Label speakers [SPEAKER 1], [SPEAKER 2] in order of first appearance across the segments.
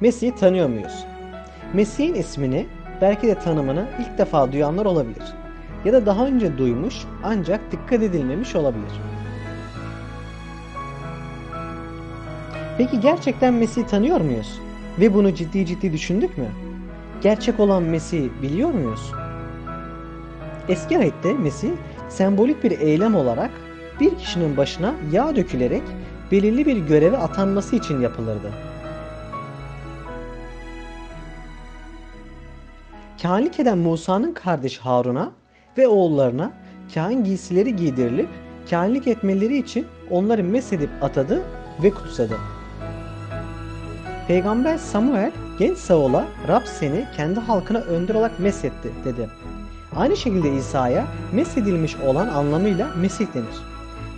[SPEAKER 1] Mesih'i tanıyor muyuz? Mesih'in ismini belki de tanımını ilk defa duyanlar olabilir. Ya da daha önce duymuş ancak dikkat edilmemiş olabilir. Peki gerçekten Mesih'i tanıyor muyuz? Ve bunu ciddi ciddi düşündük mü? Gerçek olan Mesih'i biliyor muyuz? Eski ayette Mesih sembolik bir eylem olarak bir kişinin başına yağ dökülerek belirli bir göreve atanması için yapılırdı. Kâhınlık eden Musa'nın kardeşi Harun'a ve oğullarına kâhin giysileri giydirilip kâhinlik etmeleri için onları mesedip atadı ve kutsadı. Peygamber Samuel genç Saul'a Rab seni kendi halkına önder olarak mesetti dedi. Aynı şekilde İsa'ya mesedilmiş olan anlamıyla Mesih denir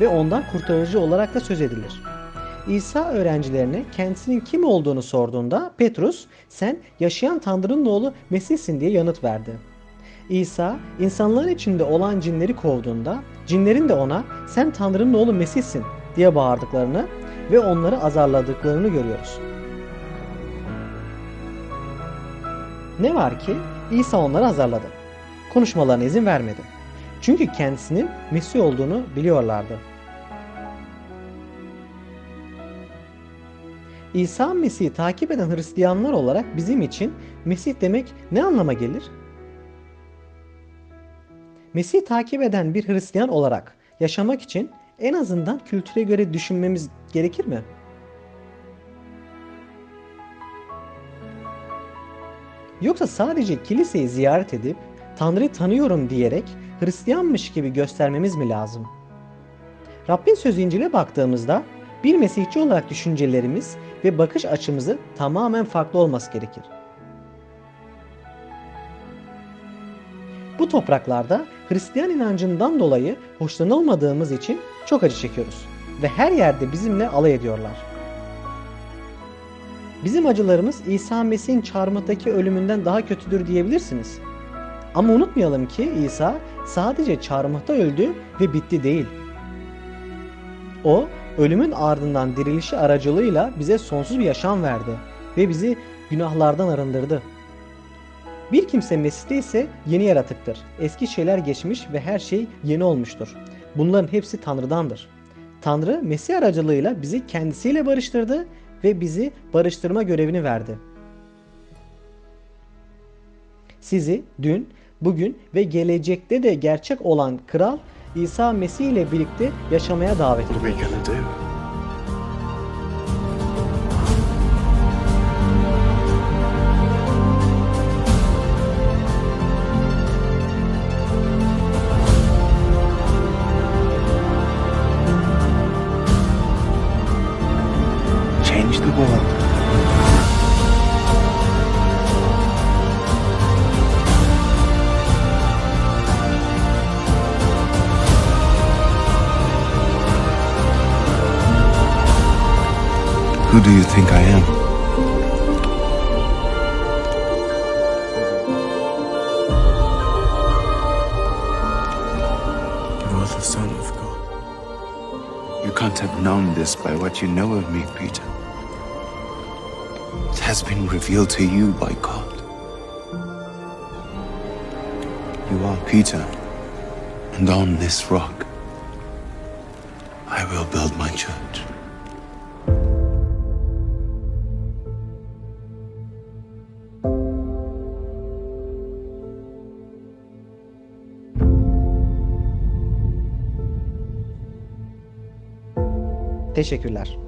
[SPEAKER 1] ve ondan kurtarıcı olarak da söz edilir. İsa öğrencilerine kendisinin kim olduğunu sorduğunda Petrus sen yaşayan Tanrı'nın oğlu Mesih'sin diye yanıt verdi. İsa insanların içinde olan cinleri kovduğunda cinlerin de ona sen Tanrı'nın oğlu Mesih'sin diye bağırdıklarını ve onları azarladıklarını görüyoruz. Ne var ki İsa onları azarladı. Konuşmalarına izin vermedi. Çünkü kendisinin Mesih olduğunu biliyorlardı. İsa Mesih'i takip eden Hristiyanlar olarak bizim için Mesih demek ne anlama gelir? Mesih'i takip eden bir Hristiyan olarak yaşamak için en azından kültüre göre düşünmemiz gerekir mi? Yoksa sadece kiliseyi ziyaret edip Tanrı'yı tanıyorum diyerek Hristiyanmış gibi göstermemiz mi lazım? Rabbin sözü İncil'e baktığımızda bir Mesihçi olarak düşüncelerimiz ve bakış açımızı tamamen farklı olması gerekir. Bu topraklarda Hristiyan inancından dolayı hoşlanılmadığımız için çok acı çekiyoruz ve her yerde bizimle alay ediyorlar. Bizim acılarımız İsa Mesih'in çarmıhtaki ölümünden daha kötüdür diyebilirsiniz. Ama unutmayalım ki İsa sadece çarmıhta öldü ve bitti değil. O ölümün ardından dirilişi aracılığıyla bize sonsuz bir yaşam verdi ve bizi günahlardan arındırdı. Bir kimse Mesih'te ise yeni yaratıktır. Eski şeyler geçmiş ve her şey yeni olmuştur. Bunların hepsi Tanrı'dandır. Tanrı Mesih aracılığıyla bizi kendisiyle barıştırdı ve bizi barıştırma görevini verdi. Sizi dün, bugün ve gelecekte de gerçek olan Kral İsa Mesih ile birlikte yaşamaya davet
[SPEAKER 2] What are we
[SPEAKER 1] ediyor.
[SPEAKER 2] gonna do? Change the world. Who do you think I am? You are the Son of God. You can't have known this by what you know of me, Peter. It has been revealed to you by God. You are Peter, and on this rock I will build my church.
[SPEAKER 1] Teşekkürler.